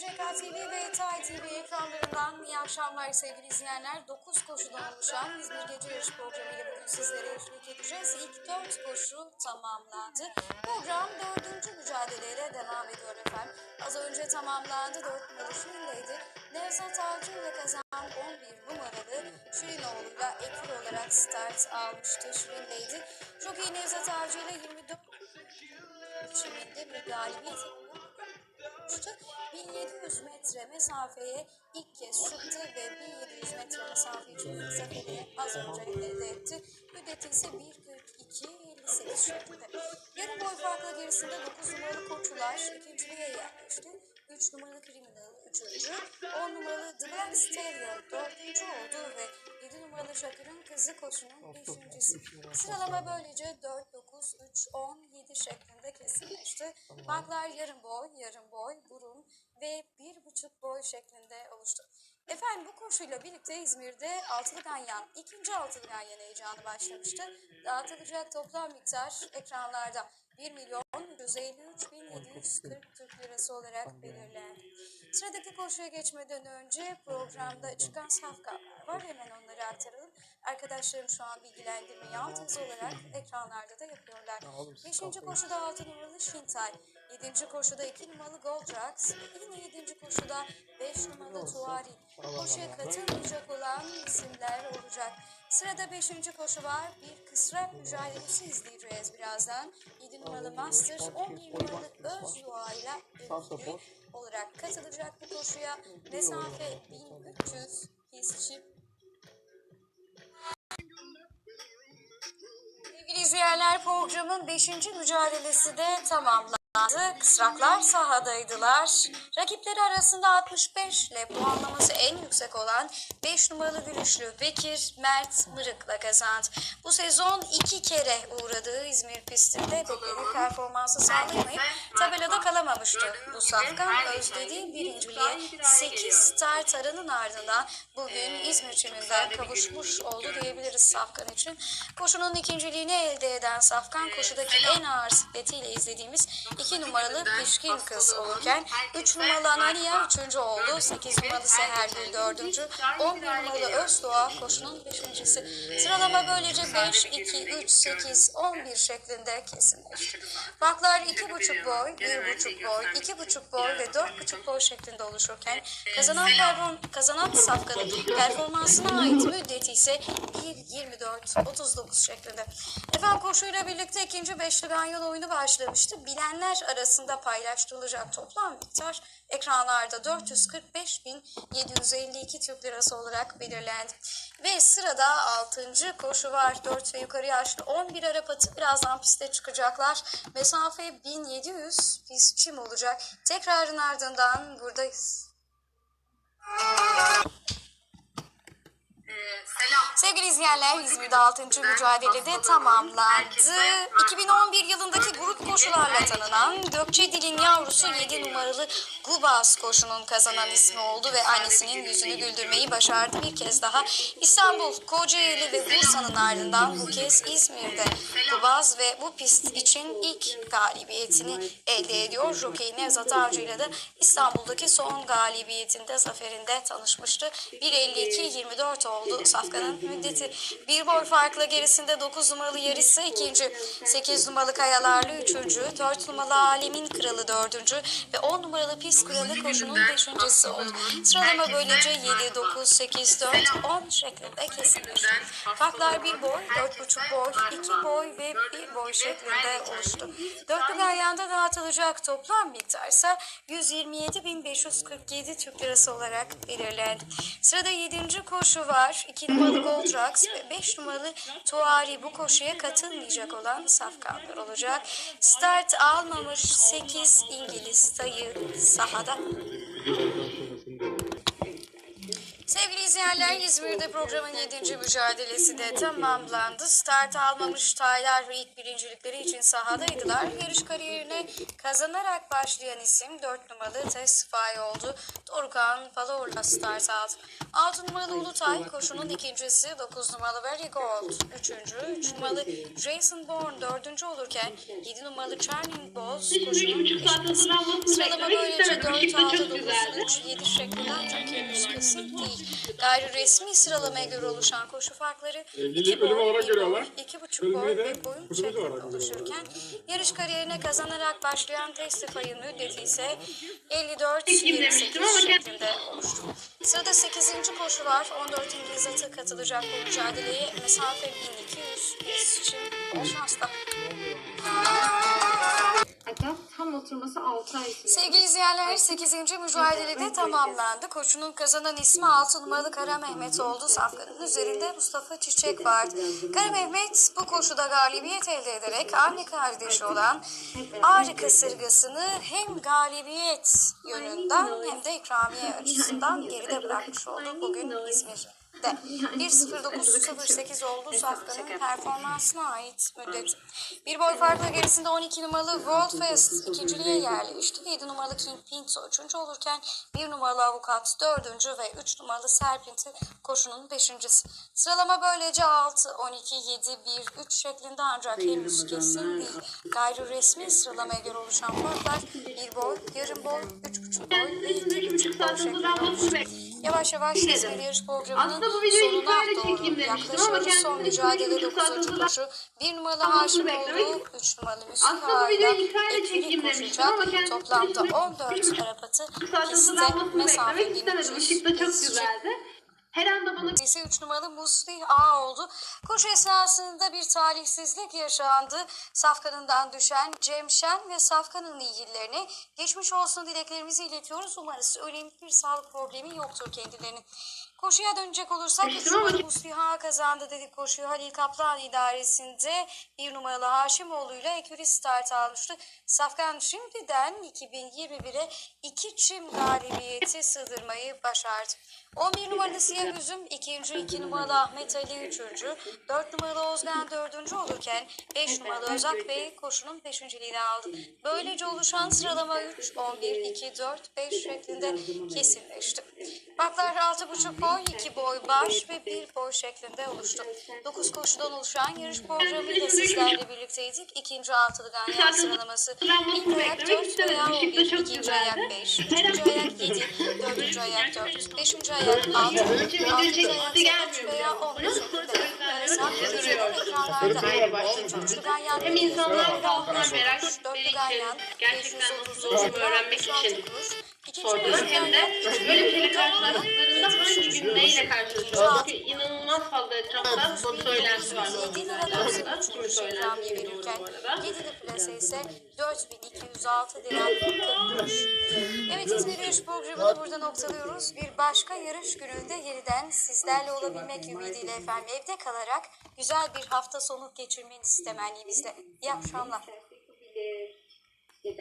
TCK TV ve Tay TV ekranlarından iyi akşamlar sevgili izleyenler. 9 koşudan oluşan İzmir Gece Yarışı programıyla bugün sizlere eşlik edeceğiz. İlk 4 koşu tamamlandı. Program 4. mücadeleyle devam ediyor efendim. Az önce tamamlandı. 4 numaralı Şirin'deydi. Nevzat Avcı ile kazanan 11 numaralı Şirinoğlu'yla ekil olarak start almıştı. Şirin'deydi. Çok iyi Nevzat Avcı ile 24 biçiminde bir galibiyet yapmıştı. 1700 metre mesafeye ilk kez çıktı ve 1700 metre mesafe için zaferini az önce elde etti. Müddeti ise 1.42.58 şeklinde. Yarım boy farkla gerisinde 9 numaralı koçular ikinciliğe yerleşti. 3 numaralı Criminal 3. 10 numaralı Black Stallion 4. oldu ve 7 numaralı Şakır'ın kızı koçunun 5.si. Sıralama böylece 4, 9, 3, 10, 7 şeklinde kesinleşti. Farklar yarım boy, yarım boy, burun ve bir buçuk boy şeklinde oluştu. Efendim bu koşuyla birlikte İzmir'de Altılı Ganyan, ikinci Altılı Ganyan heyecanı başlamıştı. Dağıtılacak toplam miktar ekranlarda 1 milyon 153 bin 740 Türk lirası olarak belirlendi. Sıradaki koşuya geçmeden önce programda çıkan safkanlar var. Hemen onları aktaralım. Arkadaşlarım şu an bilgilendirmeyi hız olarak ekranlarda da yapıyorlar. Beşinci koşuda 6 numaralı Şintay. Yedinci koşuda 2 numaralı Goldrax. Yine yedinci koşuda 5 numaralı Tuari. Koşuya katılmayacak olan isimler olacak. Sırada 5. koşu var. Bir kısrak mücadelesi izleyeceğiz birazdan. 7 numaralı Master, 11 numaralı Öz Yuva ile olarak katılacak bu koşuya. Mesafe 1300 pistçi Sevgili izleyenler programın 5. mücadelesi de tamamlandı. Kısraklar sahadaydılar. Rakipleri arasında 65 ile puanlaması en yüksek olan 5 numaralı gülüşlü Bekir Mert Mırık'la kazandı. Bu sezon iki kere uğradığı İzmir pistinde beklediği performansı sağlayamayıp tabelada kalamamıştı. Bu safkan özlediği birinciliğe 8 start aranın ardından bugün İzmir çiminden kavuşmuş oldu diyebiliriz Safkan için. Koşunun ikinciliğini elde eden Safkan koşudaki en ağır sikletiyle izlediğimiz 2 numaralı Pişkin Kız olurken 3 numaralı Analiya 3. oldu. 8 numaralı Sehergül 4. 11 numaralı Özdoğa koşunun 5.si. Sıralama böylece 5, 2, 3, 8, 11 şeklinde kesinleşti. Farklar 2,5 boy, 1,5 boy, 2,5 boy ve 4,5 boy şeklinde oluşurken kazanan, perform kazanan Safkan'ın performansına ait müddeti ise 1.24.39 şeklinde. Efendim koşuyla birlikte ikinci beşli ganyan oyunu başlamıştı. Bilenler arasında paylaştırılacak toplam miktar ekranlarda 445.752 Türk Lirası olarak belirlendi. Ve sırada 6. koşu var. 4 ve yukarı yaşlı 11 Arap atı birazdan piste çıkacaklar. Mesafe 1700 pist olacak. Tekrarın ardından buradayız. Sevgili izleyenler İzmir'de 6. mücadelede tamamlandı. 2011 yılındaki grup koşularla tanınan Gökçe Dil'in yavrusu 7 numaralı Gubas koşunun kazanan ismi oldu ve annesinin yüzünü güldürmeyi başardı bir kez daha. İstanbul, Kocaeli ve Bursa'nın ardından bu kez İzmir'de Gubaz ve bu pist için ilk galibiyetini elde ediyor. Jockey Nevzat Avcı ile de İstanbul'daki son galibiyetinde zaferinde tanışmıştı. 1.52-24 oldu Safkan'ın müddeti. Bir boy farkla gerisinde 9 numaralı yarısı ikinci, 8 numaralı Kayalarlı üçüncü, 4 numaralı Alemin Kralı dördüncü ve 10 numaralı Pis Kralı koşunun beşincisi oldu. Sıralama böylece 7, 9, 8, 4, 10 şeklinde kesilmişti. Farklar bir boy, 4,5 boy, 2 boy ve 1 boy şeklinde oluştu. Dörtlü galyanda dağıtılacak toplam miktar ise 127.547 Türk Lirası olarak belirlendi. Sırada 7. koşu var. 2 numaralı Goldrax ve 5 numaralı Tuari bu koşuya katılmayacak olan safkanlar olacak. Start almamış 8 İngiliz sayı sahada. Sevgili izleyenler İzmir'de programın 7. mücadelesi de tamamlandı. Start almamış taylar ve ilk birincilikleri için sahadaydılar. Yarış kariyerine kazanarak başlayan isim 4 numaralı Testify oldu. Dorukan Palor'la start aldı. 6 numaralı Ulutay koşunun ikincisi 9 numaralı Very Gold. Üçüncü 3 numaralı Jason Bourne dördüncü olurken 7 numaralı Charming Balls koşunun hazırlanmasını Sıralama böylece istemedim. 4, Işık da 6, çok 9, güzeldi. 3, 7 şeklinde henüz kesin değil. Gayri resmi sıralamaya göre oluşan koşu farkları Evliliği 2 bölüm boy, olarak 1 görüyorlar. boy, 2,5 Bölümü boy de ve boyun şeklinde olarak oluşurken yarış kariyerine kazanarak başlayan Testify'ın müddeti ise 54 Ekim 28 demiştim ama şeklinde oluştu. Sırada 8. koşu var. 14 İngiliz atı katılacak bu mücadeleye mesafe 1200 biz için bol. Sevgili izleyenler 8. mücadelede tamamlandı. Koşunun kazanan ismi 6 numaralı Kara Mehmet oldu. Safkanın üzerinde Mustafa Çiçek vardı. Kara Mehmet bu koşuda galibiyet elde ederek anne kardeşi olan Ağrı Kasırgası'nı hem galibiyet yönünden hem de ikramiye açısından geride bırakmış oldu bugün İzmir'de. 1.09.08 oldu Safkan'ın performansına ait müddet. Bir boy farkla gerisinde 12 numaralı World Fest ikinciliğe yerleşti. 7 numaralı King Pinto üçüncü olurken 1 numaralı Avukat dördüncü ve 3 numaralı Serpinti koşunun beşincisi. Sıralama böylece 6, 12, 7, 1, 3 şeklinde ancak henüz kesin değil. Gayri resmi sıralamaya göre oluşan farklar bir boy, yarım boy, 3,5 boy ve 2,5 boy şeklinde oluştu. Yavaş yavaş İzmir yarış programının Aslında bu videoyu çekeyim demiştim ama yaklaşıyoruz. Son mücadele üç buçuk saat 9. hazırlan- koşu. 1 numaralı Haşim oldu. beklemek- 3 numaralı Aslında bu videoyu hikayede etkili çekeyim demiştim ama kendisi Toplamda üç buçuk- 14 arapatı piste hazırlanmasını mesafe beklemek istemedim. 1300 Işık da çok biz güzeldi. Her anda bana ise 3 numaralı Muslih A oldu. Koşu esnasında bir talihsizlik yaşandı. Safkanından düşen Cem Şen ve Safkan'ın ilgililerine geçmiş olsun dileklerimizi iletiyoruz. Umarız önemli bir sağlık problemi yoktur kendilerinin. Koşuya dönecek olursak 3 Geçtim ama- numaralı Muslih A kazandı dedik koşuyu. Halil Kaplan idaresinde 1 numaralı Haşimoğlu ile ekürü start almıştı. Safkan şimdiden 2021'e iki çim galibiyeti sığdırmayı başardı. 11 numaralı Siyah Üzüm ikinci, 2 numaralı Ahmet Ali üçüncü, 4 numaralı Ozgan dördüncü olurken 5 numaralı Özak Bey koşunun beşinciliğini aldı. Böylece oluşan sıralama 3, 11, 2, 4, 5 şeklinde kesinleşti. Baklar 6,5 boy, 2 boy baş ve 1 boy şeklinde oluştu. 9 koşudan oluşan yarış programıyla sizlerle birlikteydik. İkinci altılı ganyan sıralaması. İlk ayak 4 veya 11, ikinci ayak 5, üçüncü ayak 7, dördüncü ayak 4, beşinci ayak 6, altıncı ayak 8 veya 11 şeklinde. Arasal duruyor ekranlarda. Üçlü ganyan Hem insanlar kalkınlar merak dörtlü ganyan için, gerçekten nasıl 533 olduğunu lira, öğrenmek 36 için beşli Hem de böyle şeyle karşılaştıklarında hangi gün neyle karşılaşıyorlar? Çünkü inanılmaz fazla etrafta söylenti var. 7 93 kimi söylenti verirken bu arada. 7'li plase ise 4206 lira 40 kuruş. Evet İzmir Yarış programını burada noktalıyoruz. Bir başka yarış gününde yeniden sizlerle olabilmek ümidiyle efendim evde kalarak güzel bir hafta sonu geçirmenizi temennimizle. İyi akşamlar.